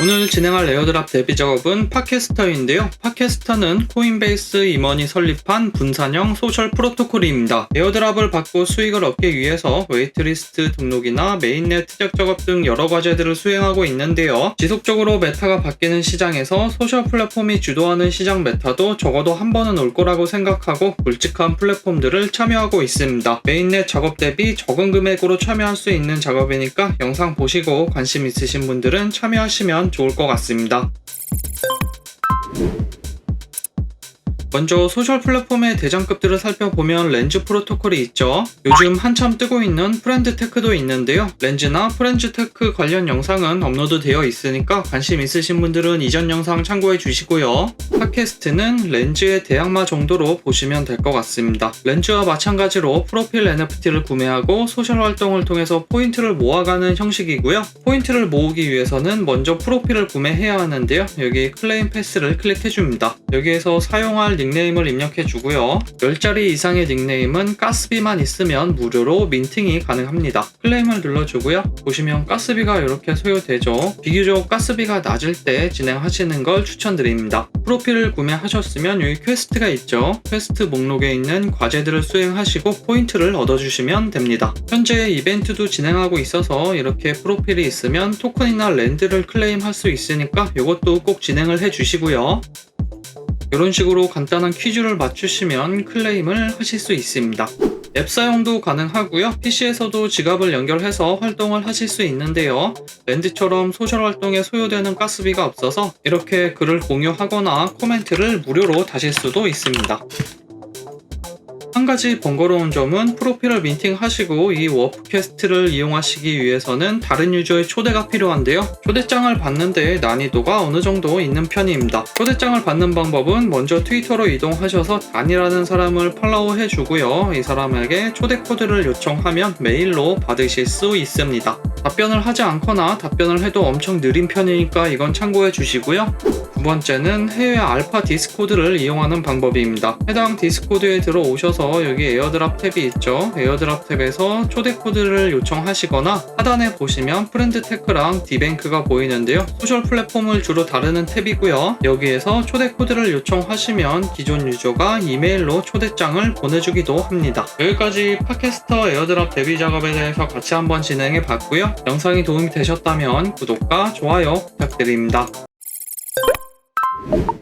오늘 진행할 에어드랍 데뷔 작업은 팟캐스터인데요. 팟캐스터는 코인베이스 임원이 설립한 분산형 소셜 프로토콜입니다. 에어드랍을 받고 수익을 얻기 위해서 웨이트리스트 등록이나 메인넷 트적 작업 등 여러 과제들을 수행하고 있는데요. 지속적으로 메타가 바뀌는 시장에서 소셜 플랫폼이 주도하는 시장 메타도 적어도 한 번은 올 거라고 생각하고 굵직한 플랫폼들을 참여하고 있습니다. 메인넷 작업 대비 적은 금액으로 참여할 수 있는 작업이니까 영상 보시고 관심 있으신 분들은 참여하시면 좋을 것 같습니다. 먼저 소셜 플랫폼의 대장급들을 살펴보면 렌즈 프로토콜이 있죠. 요즘 한참 뜨고 있는 프렌드 테크도 있는데요. 렌즈나 프렌즈 테크 관련 영상은 업로드 되어 있으니까 관심 있으신 분들은 이전 영상 참고해 주시고요. 팟캐스트는 렌즈의 대항마 정도로 보시면 될 것 같습니다. 렌즈와 마찬가지로 프로필 NFT를 구매하고 소셜 활동을 통해서 포인트를 모아가는 형식이고요. 포인트를 모으기 위해서는 먼저 프로필을 구매해야 하는데요. 여기 클레임 패스를 클릭해 줍니다. 여기에서 사용할 닉네임을 입력해 주고요. 10자리 이상의 닉네임은 가스비만 있으면 무료로 민팅이 가능합니다. 클레임을 눌러주고요. 보시면 가스비가 이렇게 소요되죠. 비교적 가스비가 낮을 때 진행하시는 걸 추천드립니다. 프로필을 구매하셨으면 여기 퀘스트가 있죠. 퀘스트 목록에 있는 과제들을 수행하시고 포인트를 얻어주시면 됩니다. 현재 이벤트도 진행하고 있어서 이렇게 프로필이 있으면 토큰이나 랜드를 클레임할 수 있으니까 이것도 꼭 진행을 해주시고요. 이런 식으로 간단한 퀴즈를 맞추시면 클레임을 하실 수 있습니다. 앱 사용도 가능하고요. PC에서도 지갑을 연결해서 활동을 하실 수 있는데요. 랜드처럼 소셜 활동에 소요되는 가스비가 없어서 이렇게 글을 공유하거나 코멘트를 무료로 다실 수도 있습니다. 한 가지 번거로운 점은 프로필을 민팅하시고 이 워프 퀘스트를 이용하시기 위해서는 다른 유저의 초대가 필요한데요. 초대장을 받는데 난이도가 어느 정도 있는 편입니다. 초대장을 받는 방법은 먼저 트위터로 이동하셔서 단이라는 사람을 팔로우 해주고요. 이 사람에게 초대 코드를 요청하면 메일로 받으실 수 있습니다. 답변을 하지 않거나 답변을 해도 엄청 느린 편이니까 이건 참고해 주시고요. 두 번째는 해외 알파 디스코드를 이용하는 방법입니다. 해당 디스코드에 들어오셔서 여기 에어드랍 탭이 있죠. 에어드랍 탭에서 초대 코드를 요청하시거나 하단에 보시면 프렌드 테크랑 디뱅크가 보이는데요. 소셜 플랫폼을 주로 다루는 탭이고요. 여기에서 초대 코드를 요청하시면 기존 유저가 이메일로 초대장을 보내주기도 합니다. 여기까지 팟캐스터 에어드랍 데뷔 작업에 대해서 같이 한번 진행해 봤고요. 영상이 도움이 되셨다면 구독과 좋아요 부탁드립니다. Thank you